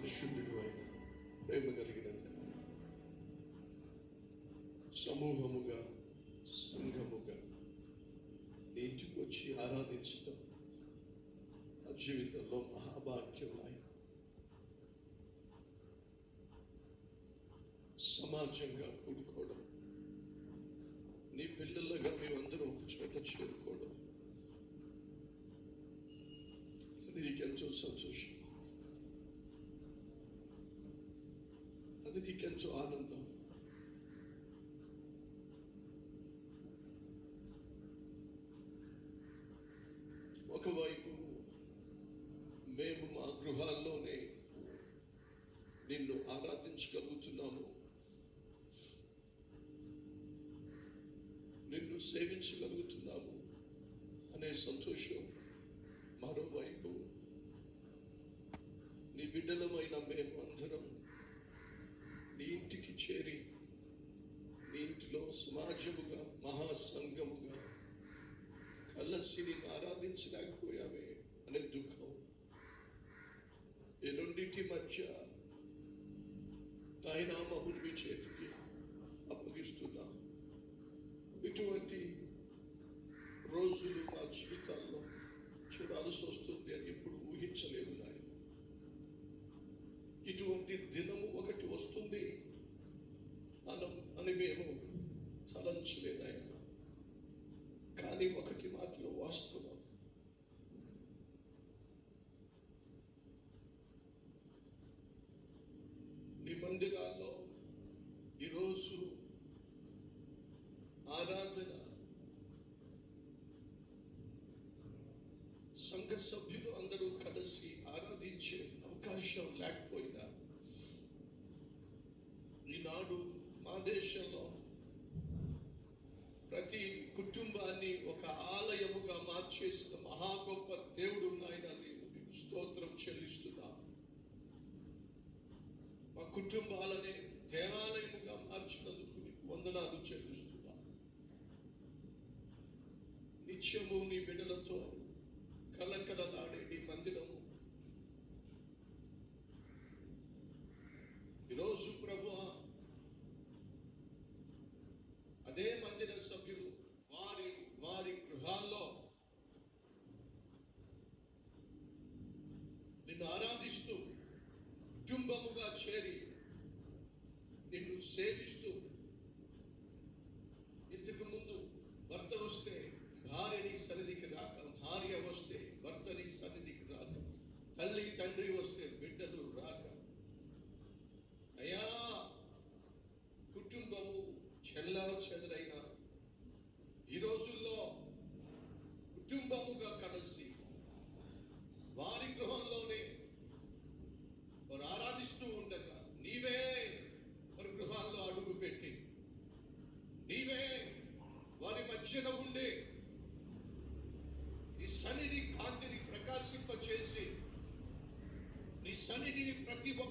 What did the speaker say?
పరిశుద్ధుడు అయిన ప్రేమ కలిగిన సమూహముగా సంఘముగా నీ ఇంటికి వచ్చి ఆరాధించడం నా జీవితంలో మహాభాగ్యం ఆయన సమాజంగా కూడుకోవడం నీ పిల్లలుగా మేమందరం ఒక చోట చేరుకోవడం అది నీకెంతో సంతోషం. అది నీకెంతో ఆనందం ఒకవైపు మేము మా గృహాల్లోనే నిన్ను ఆరాధించగలుగుతున్నాము. నిన్ను సేవించగలుగుతున్నాము అనే సంతోషం మరోవైపు నీ బిడ్డలమైన మేము అందరం నీ ఇంటికి చేరి నీ ఇంటిలో రాజ్యముగా మహాసంఘముగా కలిసి నిన్ను ఆరాధించలేకపోయామే అనే దుఃఖం. ఈ రెండింటి మధ్య నాయనామములు మీ చేతికి అప్పగిస్తున్నా. ఇటువంటి రోజులు మా జీవితాల్లో చూడాల్సి వస్తుంది అని ఎప్పుడు ఊహించలేదు నాయన ఇటువంటి దినము ఒకటి వస్తుంది అనం అని మేము మనుషులే నాయన కానీ ఒకటి మాత్రం వాస్తవం. నీ మందిరాల్లో ఈరోజు ఆరాధన సంఘ సభ్యులు అందరూ కలిసి ఆరాధించే అవకాశం లేకపోయినా ఈనాడు మా దేశంలో ప్రతి కుటుంబాన్ని ఒక ఆలయముగా మార్చేసిన మహా గొప్ప దేవుడు నాయన నీకు స్తోత్రం చెల్లిస్తున్నా. మా కుటుంబాలని దేవాలయముగా మార్చినందుకు నీకు వందనాలు చెల్లిస్తున్నా. నిత్యము నీ బిడ్డలతో కలకలలాడే నీ మందిరము. ఈరోజు నిన్ను ఆరాధిస్తూ కుటుంబముగా చేరి నిన్ను సేవిస్తూ ఇంతకు ముందు భర్త వస్తే భార్యని సన్నిధికి రాక భార్య వస్తే భర్తని సన్నిధికి రాక తల్లి తండ్రి వస్తే బిడ్డలు రాక. అయా కుటుంబము చెల్లా చెదరైన ఈ రోజుల్లో కుటుంబముగా కలిసి మధ్యన ఉండే నీ సన్నిధి కాంతిని ప్రకాశింపచేసి నీ సన్నిధిని ప్రతి ఒక్క